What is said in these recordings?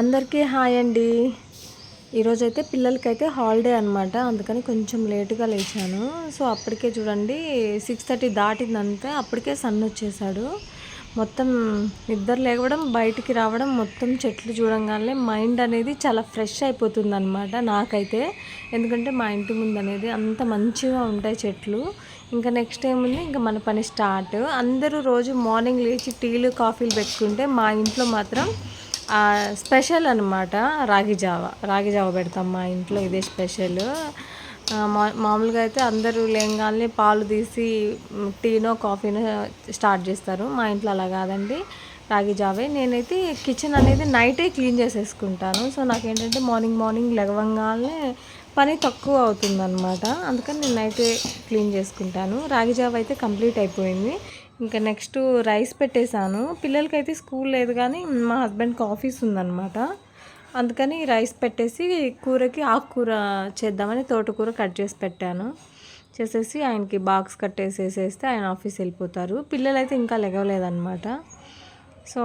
అందరికీ హాయ్ అండి. ఈరోజైతే పిల్లలకైతే హాలిడే అనమాట అందుకని కొంచెం లేటుగా లేచాను. సో అప్పటికే చూడండి సిక్స్ థర్టీ దాటిందంటే అప్పటికే సన్ వచ్చేసాడు. మొత్తం నిద్ర లేవడం బయటికి రావడం మొత్తం చెట్లు చూడంగానే మైండ్ అనేది చాలా ఫ్రెష్ అయిపోతుంది అనమాట నాకైతే. ఎందుకంటే మా ఇంటి ముందు అనేది అంత మంచిగా ఉంటాయి చెట్లు. ఇంకా నెక్స్ట్ ఏముంది? ఇంకా మన పని స్టార్ట్. అందరూ రోజు మార్నింగ్ లేచి టీలు కాఫీలు పెట్టుకుంటే మా ఇంట్లో మాత్రం స్పెషల్ అనమాట రాగి జావ. రాగి జావ పెడతాం మా ఇంట్లో ఇదే స్పెషల్. మా మామూలుగా అయితే అందరూ లేంగానే పాలు తీసి టీనో కాఫీనో స్టార్ట్ చేస్తారు. మా ఇంట్లో అలా కాదండి. రాగి జావే. నేనైతే కిచెన్ అనేది నైటే క్లీన్ చేసేసుకుంటాను. సో నాకేంటంటే మార్నింగ్ మార్నింగ్ లెగవంగానే పని తక్కువ అవుతుందన్నమాట. అందుకని నేను నైటే క్లీన్ చేసుకుంటాను. రాగి జావ అయితే కంప్లీట్ అయిపోయింది. ఇంకా నెక్స్ట్ రైస్ పెట్టేశాను. పిల్లలకైతే స్కూల్ లేదు కానీ మా హస్బెండ్కి ఆఫీస్ ఉందన్నమాట. అందుకని రైస్ పెట్టేసి కూరకి ఆకుకూర చేద్దామని తోటకూర కట్ చేసి పెట్టాను. చేసేసి ఆయనకి బాక్స్ కట్టేసేసేస్తే ఆయన ఆఫీస్ వెళ్ళిపోతారు. పిల్లలు అయితే ఇంకా లెగవలేదన్నమాట సో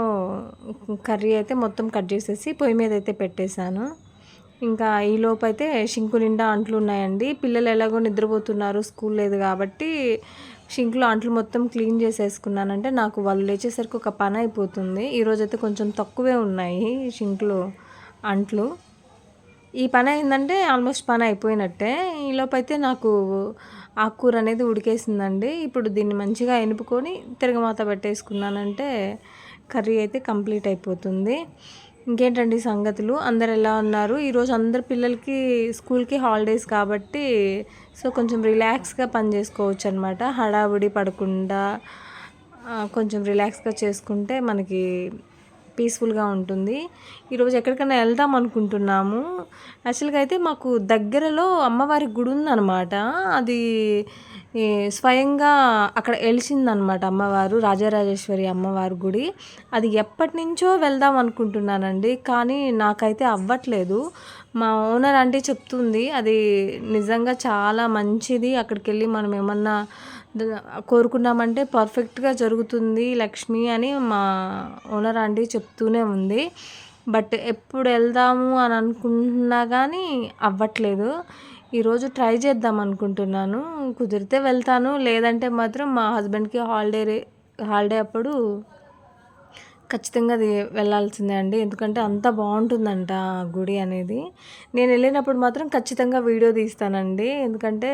కర్రీ అయితే మొత్తం కట్ చేసేసి పొయ్యి మీద అయితే పెట్టేశాను. ఇంకా ఈ లోపు అయితే షింకు నిండా అంట్లు ఉన్నాయండి. పిల్లలు ఎలాగో నిద్రపోతున్నారు స్కూల్ లేదు కాబట్టి షింక్లో అంట్లు మొత్తం క్లీన్ చేసేసుకున్నానంటే నాకు వాళ్ళు లేచేసరికి ఒక పని అయిపోతుంది. ఈరోజైతే కొంచెం తక్కువే ఉన్నాయి షింక్లో అంట్లు. ఈ పని అయిందంటే ఆల్మోస్ట్ పని అయిపోయినట్టే. ఈలోపైతే అయితే నాకు ఆకుకూర అనేది ఉడికేసిందండి. ఇప్పుడు దీన్ని మంచిగా ఎనుపుకొని తిరగమాత పెట్టేసుకున్నానంటే కర్రీ అయితే కంప్లీట్ అయిపోతుంది. ఇంకేంటండి సంగతులు? అందరు ఎలా ఉన్నారు? ఈరోజు అందరు పిల్లలకి స్కూల్కి హాలిడేస్ కాబట్టి సో కొంచెం రిలాక్స్గా పని చేసుకోవచ్చు అనమాట హడావుడి పడకుండా కొంచెం రిలాక్స్గా చేసుకుంటే మనకి పీస్ఫుల్గా ఉంటుంది. ఈరోజు ఎక్కడికైనా వెళ్దాం అనుకుంటున్నాము. యాక్చువల్గా అయితే మాకు దగ్గరలో అమ్మవారి గుడి ఉందన్నమాట. అది స్వయంగా అక్కడ వెలిసిందనమాట అమ్మవారు రాజరాజేశ్వరి అమ్మవారి గుడి. అది ఎప్పటి నుంచో వెళ్దాం అనుకుంటున్నానండి కానీ నాకైతే అవ్వట్లేదు. మా ఓనర్ అంటే చెప్తుంది అది నిజంగా చాలా మంచిది. అక్కడికి వెళ్ళి మనం ఏమన్నా కోరుకున్నామంటే పర్ఫెక్ట్గా జరుగుతుంది లక్ష్మి అని మా ఓనర్ ఆంటీ చెప్తూనే ఉంది. బట్ ఎప్పుడు వెళ్దాము అని అనుకుంటున్నా కానీ అవ్వట్లేదు. ఈరోజు ట్రై చేద్దాం అనుకుంటున్నాను. కుదిరితే వెళ్తాను. లేదంటే మాత్రం మా హస్బెండ్కి హాలిడే హాలిడే అప్పుడు ఖచ్చితంగా అది వెళ్ళాల్సిందే అండి. ఎందుకంటే అంత బాగుంటుందంట ఆ గుడి అనేది. నేను వెళ్ళినప్పుడు మాత్రం ఖచ్చితంగా వీడియో తీస్తానండి. ఎందుకంటే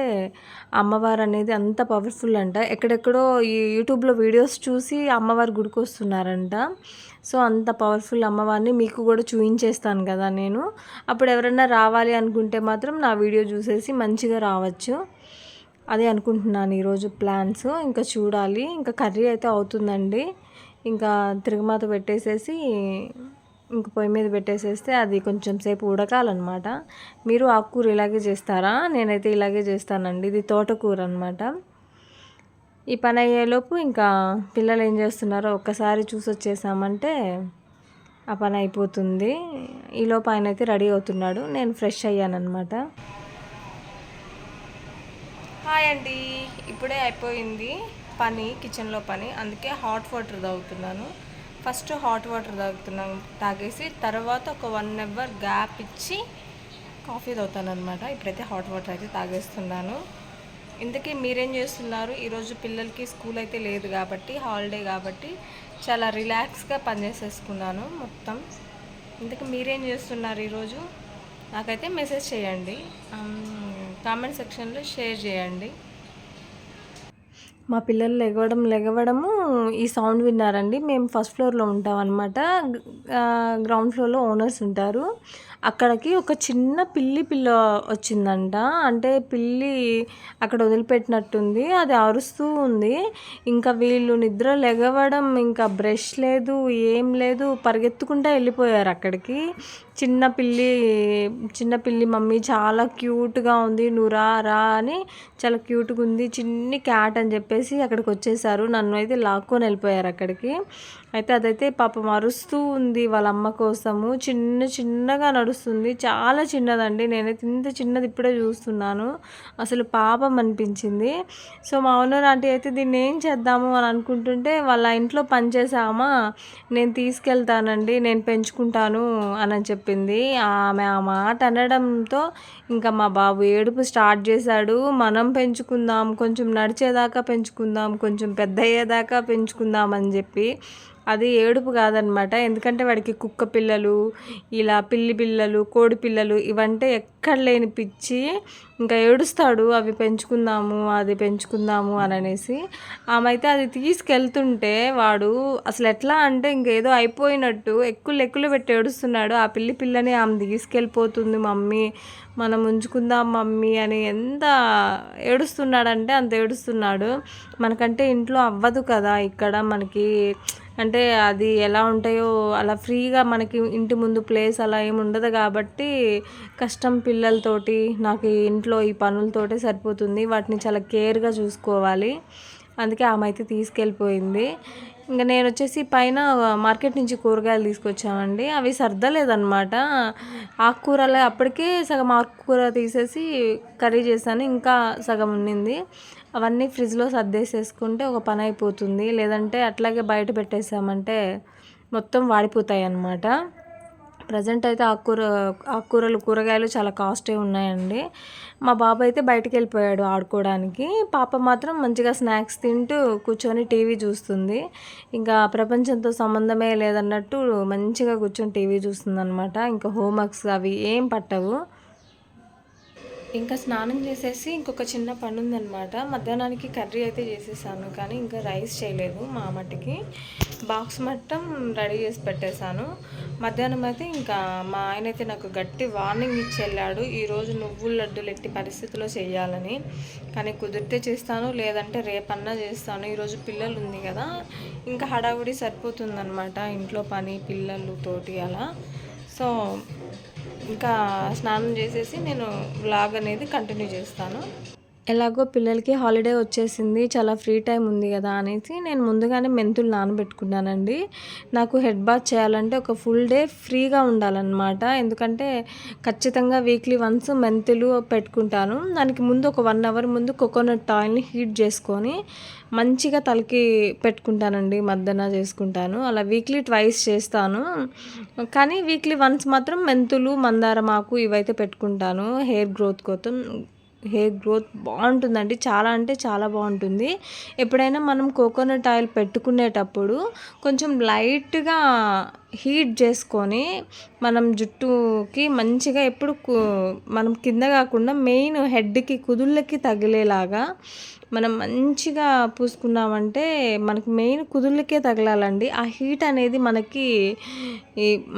అమ్మవారు అనేది అంత పవర్ఫుల్ అంట. ఎక్కడెక్కడో ఈ యూట్యూబ్లో వీడియోస్ చూసి అమ్మవారి గుడికి వస్తున్నారంట. సో అంత పవర్ఫుల్ అమ్మవారిని మీకు కూడా చూపించేస్తాను కదా నేను. అప్పుడు ఎవరైనా రావాలి అనుకుంటే మాత్రం నా వీడియో చూసేసి మంచిగా రావచ్చు. అదే అనుకుంటున్నాను ఈరోజు ప్లాన్స్. ఇంకా చూడాలి. ఇంకా కర్రీ అయితే అవుతుందండి. ఇంకా తిరుగుమాత పెట్టేసేసి ఇంక పొయ్యి మీద పెట్టేసేస్తే అది కొంచెం సేపు ఉడకాలన్నమాట. మీరు ఆకుకూర ఇలాగే చేస్తారా? నేనైతే ఇలాగే చేస్తానండి. ఇది తోటకూర అనమాట ఈ పని అయ్యేలోపు ఇంకా పిల్లలు ఏం చేస్తున్నారో ఒక్కసారి చూసి వచ్చేసామంటే ఆ పని అయిపోతుంది. ఈలోపు ఆయన అయితే రెడీ అవుతున్నాడు. నేను ఫ్రెష్ అయ్యానమాట హాయ్ అండి. ఇప్పుడే అయిపోయింది. పని కిచెన్లో పని అందుకే హాట్ వాటర్ తాగుతున్నాను. ఫస్ట్ హాట్ వాటర్ తాగుతున్నాను తాగేసి తర్వాత ఒక వన్ అవర్ గ్యాప్ ఇచ్చి కాఫీ తాగుతాను అనమాట ఇప్పుడైతే హాట్ వాటర్ అయితే తాగేస్తున్నాను. ఇంతకీ మీరేం చేస్తున్నారు? ఈరోజు పిల్లలకి స్కూల్ అయితే లేదు కాబట్టి హాలిడే కాబట్టి చాలా రిలాక్స్గా పనిచేసేసుకున్నాను మొత్తం. ఇంతకీ మీరేం చేస్తున్నారు ఈరోజు నాకైతే మెసేజ్ చేయండి. కామెంట్ సెక్షన్లో షేర్ చేయండి. మా పిల్లలు లెగవడం లెగవడము ఈ సౌండ్ విన్నారండి. మేము ఫస్ట్ ఫ్లోర్లో ఉంటాం అనమాట గ్రౌండ్ ఫ్లోర్లో ఓనర్స్ ఉంటారు. అక్కడికి ఒక చిన్న పిల్లి పిల్ల వచ్చిందంట. అంటే పిల్లి అక్కడ వదిలిపెట్టినట్టుంది. అది అరుస్తూ ఉంది. ఇంకా వీళ్ళు నిద్ర లెగవడం ఇంకా బ్రష్ లేదు ఏం లేదు పరిగెత్తుకుంటూ వెళ్ళిపోయారు అక్కడికి. చిన్న పిల్లి చిన్న పిల్లి మమ్మీ చాలా క్యూట్గా ఉంది. నువ్వు రా రా అని చాలా క్యూట్గా ఉంది. చిన్ని క్యాట్ అని చెప్పేసి అక్కడికి వచ్చేసారు. నన్ను అయితే లాక్కొని వెళ్ళిపోయారు అక్కడికి. అయితే అదైతే పాపం అరుస్తూ ఉంది వాళ్ళ అమ్మ కోసము. చిన్న చిన్నగా నడుస్తుంది. చాలా చిన్నదండి. నేనైతే ఇంత చిన్నది ఇప్పుడే చూస్తున్నాను. అసలు పాపం అనిపించింది. సో మా ఓనర్ ఆంటీ అయితే దీన్ని ఏం చేద్దాము అని అనుకుంటుంటే వాళ్ళ ఇంట్లో పనిచేసామా నేను తీసుకెళ్తానండి. నేను పెంచుకుంటాను అని చెప్పింది. ఆమె ఆ మాట అనడంతో ఇంకా మా బాబు ఏడుపు స్టార్ట్ చేశాడు. మనం పెంచుకుందాం. కొంచెం నడిచేదాకా పెంచుకుందాం. కొంచెం పెద్ద అయ్యేదాకా పెంచుకుందాం అని చెప్పి అది ఏడుపు కాదనమాట. ఎందుకంటే వాడికి కుక్క పిల్లలు ఇలా పిల్లి పిల్లలు కోడి పిల్లలు ఇవంటే ఎక్కడ లేని పిచ్చి ఇంకా ఏడుస్తాడు అవి పెంచుకుందాము అది పెంచుకుందాము అని అనేసి. ఆమె అయితే అది తీసుకెళ్తుంటే వాడు అసలు ఎట్లా అంటే ఇంకేదో అయిపోయినట్టు ఎక్కులు ఎక్కులు పెట్టి ఏడుస్తున్నాడు. ఆ పిల్లి పిల్లని ఆమె తీసుకెళ్ళిపోతుంది మమ్మీ మనం ఉంచుకుందాం మమ్మీ అని ఎంత ఏడుస్తున్నాడంటే అంత ఏడుస్తున్నాడు. మనకంటే ఇంట్లో అవ్వదు కదా ఇక్కడ మనకి. అంటే అది ఎలా ఉంటాయో అలా ఫ్రీగా మనకి ఇంటి ముందు ప్లేస్ అలా ఏమి ఉండదు కాబట్టి కష్టం పిల్లలతోటి నాకు ఇంట్లో ఈ పనులతోటే సరిపోతుంది. వాటిని చాలా కేర్గా చూసుకోవాలి. అందుకే ఆమె అయితే తీసుకెళ్ళిపోయింది. ఇంకా నేను వచ్చేసి పైన మార్కెట్ నుంచి కూరగాయలు తీసుకొచ్చామండి. అవి సర్దలేదన్నమాట. ఆకుకూరలు అప్పటికే సగం ఆకుకూర తీసేసి కర్రీ చేశాను. ఇంకా సగం ఉన్నింది. అవన్నీ ఫ్రిడ్జ్లో సర్దేసేసుకుంటే ఒక పని అయిపోతుంది. లేదంటే అట్లాగే బయట పెట్టేసామంటే మొత్తం వాడిపోతాయి అన్నమాట ప్రజెంట్ అయితే ఆకుకూర ఆకుకూరలు కూరగాయలు చాలా కాస్టే ఉన్నాయండి. మా బాబు అయితే బయటికి వెళ్ళిపోయాడు ఆడుకోవడానికి. పాప మాత్రం మంచిగా స్నాక్స్ తింటూ కూర్చొని టీవీ చూస్తుంది. ఇంకా ప్రపంచంతో సంబంధమే లేదన్నట్టు మంచిగా కూర్చొని టీవీ చూస్తుంది అనమాట ఇంకా హోంవర్క్స్ అవి ఏం పట్టవు. ఇంకా స్నానం చేసేసి ఇంకొక చిన్న పని ఉందనమాట మధ్యాహ్నానికి కర్రీ అయితే చేసేసాను కానీ ఇంకా రైస్ చేయలేదు మా మట్టికి. బాక్స్ మట్టం రెడీ చేసి పెట్టేశాను. మధ్యాహ్నం అయితే ఇంకా మా ఆయన అయితే నాకు గట్టి వార్నింగ్ ఇచ్చి వెళ్ళాడు ఈరోజు నువ్వుల లడ్డూలు ఎట్టి పరిస్థితిలో చేయాలని. కానీ కుదిరితే చేస్తాను లేదంటే రేపన్నా చేస్తాను. ఈరోజు పిల్లలు ఉంది కదా ఇంకా హడావుడి సరిపోతుందనమాట ఇంట్లో పని పిల్లలు తోటి అలా. సో ఇంకా స్నానం చేసేసి నేను బ్లాగ్ అనేది కంటిన్యూ చేస్తాను. ఎలాగో పిల్లలకి హాలిడే వచ్చేసింది చాలా ఫ్రీ టైం ఉంది కదా అనేసి నేను ముందుగానే మెంతులు నానబెట్టుకున్నానండి. నాకు హెడ్ బాత్ చేయాలంటే ఒక ఫుల్ డే ఫ్రీగా ఉండాలన్నమాట. ఎందుకంటే ఖచ్చితంగా వీక్లీ వన్స్ మెంతులు పెట్టుకుంటాను. దానికి ముందు ఒక వన్ అవర్ ముందు కోకోనట్ ఆయిల్ని హీట్ చేసుకొని మంచిగా తలకి పెట్టుకుంటానండి మద్దన చేసుకుంటాను. అలా వీక్లీ ట్వైస్ చేస్తాను. కానీ వీక్లీ వన్స్ మాత్రం మెంతులు మందారమాకు ఇవైతే పెట్టుకుంటాను హెయిర్ గ్రోత్ కోసం. హెయిర్ గ్రోత్ బాగుంటుందండి. చాలా అంటే చాలా బాగుంటుంది. ఎప్పుడైనా మనం కోకోనట్ ఆయిల్ పెట్టుకునేటప్పుడు కొంచెం లైట్గా హీట్ చేసుకొని మనం జుట్టుకి మంచిగా ఎప్పుడు మనం కింద కాకుండా మెయిన్ హెడ్కి కుదుళ్ళకి తగిలేలాగా మనం మంచిగా పూసుకున్నామంటే మనకి మెయిన్ కుదుళ్ళకే తగలాలండి. ఆ హీట్ అనేది మనకి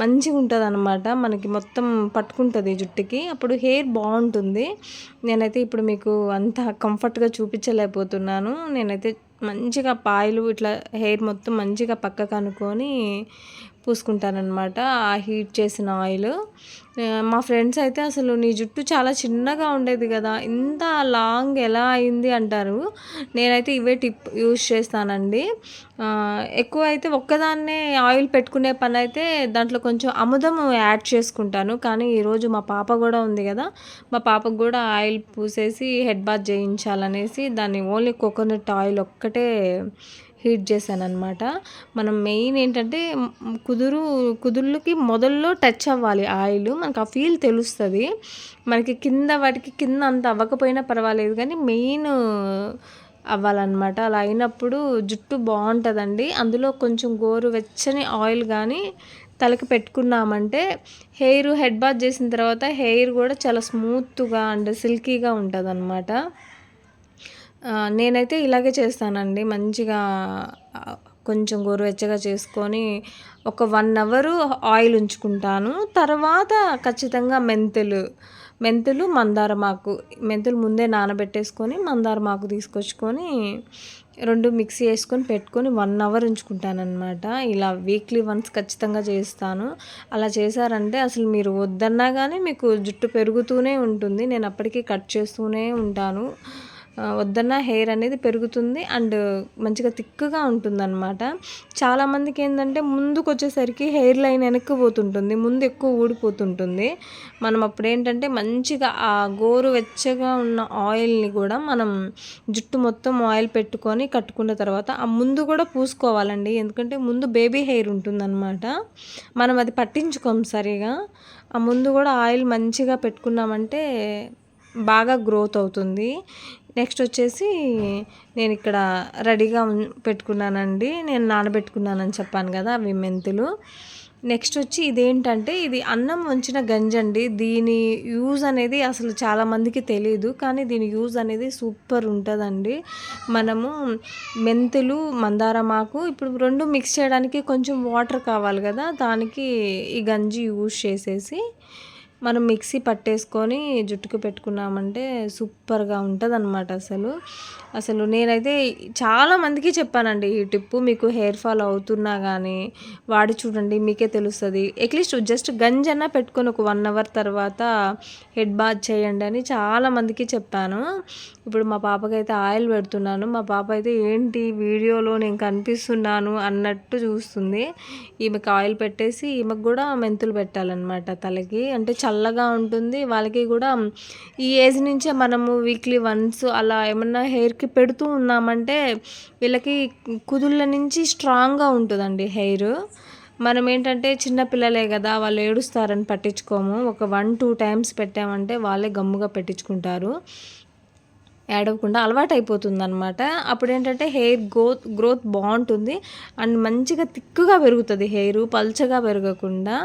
మంచిగా ఉంటుంది అనమాట మనకి మొత్తం పట్టుకుంటుంది జుట్టుకి. అప్పుడు హెయిర్ బాగుంటుంది. నేనైతే ఇప్పుడు మీకు అంత కంఫర్ట్గా చూపించలేకపోతున్నాను. నేనైతే మంచిగా పాయలు ఇట్లా హెయిర్ మొత్తం మంచిగా పక్కకు అనుకొని పూసుకుంటానమాట ఆ హీట్ చేసిన ఆయిల్. మా ఫ్రెండ్స్ అయితే అసలు నీ జుట్టు చాలా చిన్నగా ఉండేది కదా ఇంత లాంగ్ ఎలా అయింది అంటారు. నేనైతే ఇవే టిప్ యూజ్ చేస్తానండి. ఎక్కువ అయితే ఒక్కదాన్నే ఆయిల్ పెట్టుకునే పని అయితే దాంట్లో కొంచెం అముదం యాడ్ చేసుకుంటాను. కానీ ఈరోజు మా పాప కూడా ఉంది కదా మా పాపకు కూడా ఆయిల్ పూసేసి హెడ్ బాత్ చేయించాలనేసి దాన్ని ఓన్లీ కోకోనట్ ఆయిల్ ఒక్కటే హీట్ చేశాను అనమాట మనం మెయిన్ ఏంటంటే కుదురు కుదుర్లకి మొదల్లో టచ్ అవ్వాలి ఆయిల్ మనకు ఆ ఫీల్ తెలుస్తుంది. మనకి కింద వాటికి కింద అంత అవ్వకపోయినా పర్వాలేదు కానీ మెయిన్ అవ్వాలన్నమాట. అలా అయినప్పుడు జుట్టు బాగుంటుందండి. అందులో కొంచెం గోరు వెచ్చని ఆయిల్ కానీ తలకి పెట్టుకున్నామంటే హెయిర్ హెడ్ బాత్ చేసిన తర్వాత హెయిర్ కూడా చాలా స్మూత్గా అండ్ సిల్కీగా ఉంటుంది అనమాట నేనైతే ఇలాగే చేస్తానండి. మంచిగా కొంచెం గోరువెచ్చగా చేసుకొని ఒక వన్ అవరు ఆయిల్ ఉంచుకుంటాను. తర్వాత ఖచ్చితంగా మెంతులు మెంతులు మందారమాకు మెంతులు ముందే నానబెట్టేసుకొని మందారమాకు తీసుకొచ్చుకొని రెండు మిక్సీ వేసుకొని పెట్టుకొని వన్ అవర్ ఉంచుకుంటానమాట ఇలా వీక్లీ వన్స్ ఖచ్చితంగా చేస్తాను. అలా చేశారంటే అసలు మీరు వద్దన్నా కానీ మీకు జుట్టు పెరుగుతూనే ఉంటుంది. నేను అప్పటికీ కట్ చేస్తూనే ఉంటాను. వద్దన్న హెయిర్ అనేది పెరుగుతుంది అండ్ మంచిగా థిక్గా ఉంటుందన్నమాట. చాలామందికి ఏంటంటే ముందుకు వచ్చేసరికి హెయిర్ లైన్ వెనక్కి పోతుంటుంది ముందు ఎక్కువ ఊడిపోతుంటుంది. మనం అప్పుడు ఏంటంటే మంచిగా ఆ గోరు వెచ్చగా ఉన్న ఆయిల్ని కూడా మనం జుట్టు మొత్తం ఆయిల్ పెట్టుకొని కట్టుకున్న తర్వాత ఆ ముందు కూడా పూసుకోవాలండి. ఎందుకంటే ముందు బేబీ హెయిర్ ఉంటుందన్నమాట. మనం అది పట్టించుకోం సరిగా. ఆ ముందు కూడా ఆయిల్ మంచిగా పెట్టుకున్నామంటే బాగా గ్రోత్ అవుతుంది. నెక్స్ట్ వచ్చేసి నేను ఇక్కడ రెడీగా పెట్టుకున్నానండి. నేను నానబెట్టుకున్నానని చెప్పాను కదా అవి మెంతులు. నెక్స్ట్ వచ్చి ఇదేంటంటే ఇది అన్నం వంచిన గంజండి దీని యూజ్ అనేది అసలు చాలామందికి తెలియదు కానీ దీని యూజ్ అనేది సూపర్ ఉంటుందండి. మనము మెంతులు మందారమాకు ఇప్పుడు రెండు మిక్స్ చేయడానికి కొంచెం వాటర్ కావాలి కదా దానికి ఈ గంజి యూజ్ చేసేసి మనం మిక్సీ పట్టేసుకొని జుట్టుకు పెట్టుకున్నామంటే సూపర్గా ఉంటుంది అనమాట అసలు. అసలు నేనైతే చాలా మందికి చెప్పానండి ఈ టిప్పు మీకు హెయిర్ ఫాల్ అవుతున్నా కానీ వాడి చూడండి మీకే తెలుస్తుంది. అట్లీస్ట్ జస్ట్ గంజన్న పెట్టుకొని ఒక వన్ అవర్ తర్వాత హెడ్ బాత్ చేయండి అని చాలా మందికి చెప్పాను. ఇప్పుడు మా పాపకైతే ఆయిల్ పెడుతున్నాను. మా పాప అయితే ఏంటి వీడియోలో నేను కనిపిస్తున్నాను అన్నట్టు చూస్తుంది. ఈమెకు ఆయిల్ పెట్టేసి ఈమెకు కూడా మెంతులు పెట్టాలన్నమాట తలకి. అంటే చల్లగా ఉంటుంది. వాళ్ళకి కూడా ఈ ఏజ్ నుంచే మనము వీక్లీ వన్స్ అలా ఏమన్నా హెయిర్కి పెడుతూ ఉన్నామంటే వీళ్ళకి కుదుళ్ళ నుంచి స్ట్రాంగ్గా ఉంటుందండి హెయిర్. మనం ఏంటంటే చిన్న పిల్లలే కదా వాళ్ళు ఏడుస్తారని పట్టించుకోము. ఒక వన్ టూ టైమ్స్ పెట్టామంటే వాళ్ళే గమ్ముగా పెట్టించుకుంటారు. ఏడవకుండా అలవాటు అయిపోతుంది అనమాట అప్పుడు ఏంటంటే హెయిర్ గ్రోత్ గ్రోత్ బాగుంటుంది. అండ్ మంచిగా తిక్కుగా పెరుగుతుంది హెయిర్ పల్చగా పెరగకుండా.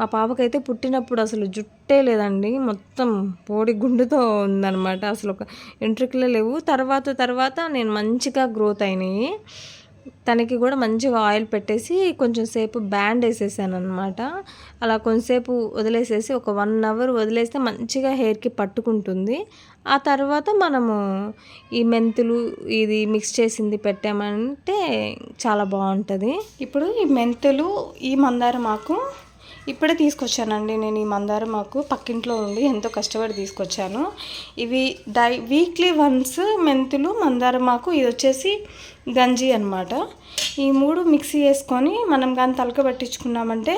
మా పాపకైతే పుట్టినప్పుడు అసలు జుట్టే లేదండి. మొత్తం పోడి గుండుతో ఉందనమాట అసలు ఒక ఎంట్రుకలే లేవు. తర్వాత తర్వాత నేను మంచిగా గ్రోత్ అయినాయి. తనకి కూడా మంచిగా ఆయిల్ పెట్టేసి కొంచెం సేపు బ్యాండ్ వేసేసాను అనమాట అలా కొంచెంసేపు వదిలేసేసి ఒక వన్ అవర్ వదిలేస్తే మంచిగా హెయిర్కి పట్టుకుంటుంది. ఆ తర్వాత మనము ఈ మెంతులు ఇది మిక్స్ చేసింది పెట్టామంటే చాలా బాగుంటుంది. ఇప్పుడు ఈ మెంతులు ఈ మందారం ఆకు ఇప్పుడే తీసుకొచ్చానండి నేను ఈ మందారం మాకు. పక్కింట్లో ఉండి ఎంతో కష్టపడి తీసుకొచ్చాను. ఇవి డై వీక్లీ వన్స్ మెంతులు మందారం మాకు. ఇది వచ్చేసి గంజి అన్నమాట. ఈ మూడు మిక్సీ వేసుకొని మనం కానీ తలక పట్టించుకున్నామంటే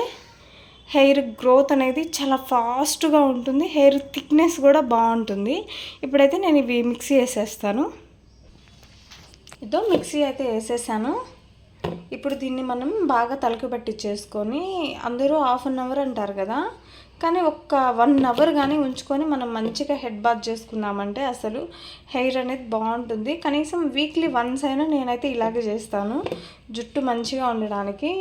హెయిర్ గ్రోత్ అనేది చాలా ఫాస్ట్గా ఉంటుంది. హెయిర్ థిక్నెస్ కూడా బాగుంటుంది. ఇప్పుడైతే నేను ఇవి మిక్సీ వేసేస్తాను. ఇదో మిక్సీ అయితే వేసేసాను. ఇప్పుడు దీన్ని మనం బాగా తలకి పట్టించేసుకొని అందరూ హాఫ్ అన్ అవర్ అంటారు కదా. కానీ ఒక్క వన్ అవర్ కానీ ఉంచుకొని మనం మంచిగా హెడ్ బాత్ చేసుకున్నామంటే అసలు హెయిర్ అనేది బాగుంటుంది. కనీసం వీక్లీ వన్స్ అయినా నేనైతే ఇలాగే చేస్తాను. జుట్టు మంచిగా ఉండడానికి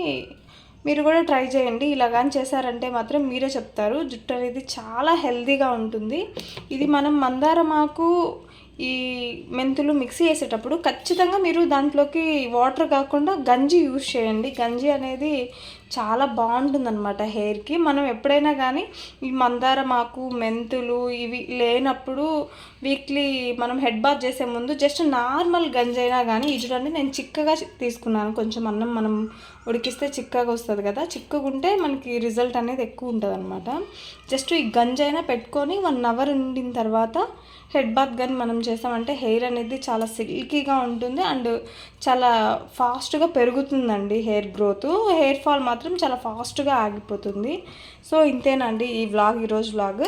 మీరు కూడా ట్రై చేయండి. ఇలా కానీ చేశారంటే మాత్రం మీరే చెప్తారు. జుట్టు అనేది చాలా హెల్తీగా ఉంటుంది. ఇది మనం మందారమాకు ఈ మెంతులు మిక్సీ వేసేటప్పుడు ఖచ్చితంగా మీరు దాంట్లోకి వాటర్ కాకుండా గంజి యూజ్ చేయండి. గంజి అనేది చాలా బాగుంటుందన్నమాట హెయిర్కి. మనం ఎప్పుడైనా కానీ ఈ మందారం ఆకు మెంతులు ఇవి లేనప్పుడు వీక్లీ మనం హెడ్ బాత్ చేసే ముందు జస్ట్ నార్మల్ గంజైనా కానీ ఇది చూడండి నేను చిక్కగా తీసుకున్నాను. కొంచెం అన్నం మనం ఉడికిస్తే చిక్కగా వస్తుంది కదా. చిక్కగా ఉంటే మనకి రిజల్ట్ అనేది ఎక్కువ ఉంటుంది అనమాట జస్ట్ ఈ గంజైనా పెట్టుకొని వన్ అవర్ ఉండిన తర్వాత హెడ్ బాత్ కానీ మనం చేసామంటే హెయిర్ అనేది చాలా సిల్కీగా ఉంటుంది అండ్ చాలా ఫాస్ట్గా పెరుగుతుందండి హెయిర్ గ్రోత్. హెయిర్ ఫాల్ మాత్రం మాత్రం చాలా ఫాస్ట్గా ఆగిపోతుంది. సో ఇంతేనండి ఈ వ్లాగ్ ఈరోజు వ్లాగ్.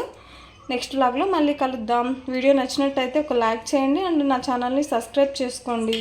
నెక్స్ట్ వ్లాగ్లో మళ్ళీ కలుద్దాం. వీడియో నచ్చినట్టయితే ఒక లైక్ చేయండి అండ్ నా ఛానల్ని సబ్స్క్రైబ్ చేసుకోండి.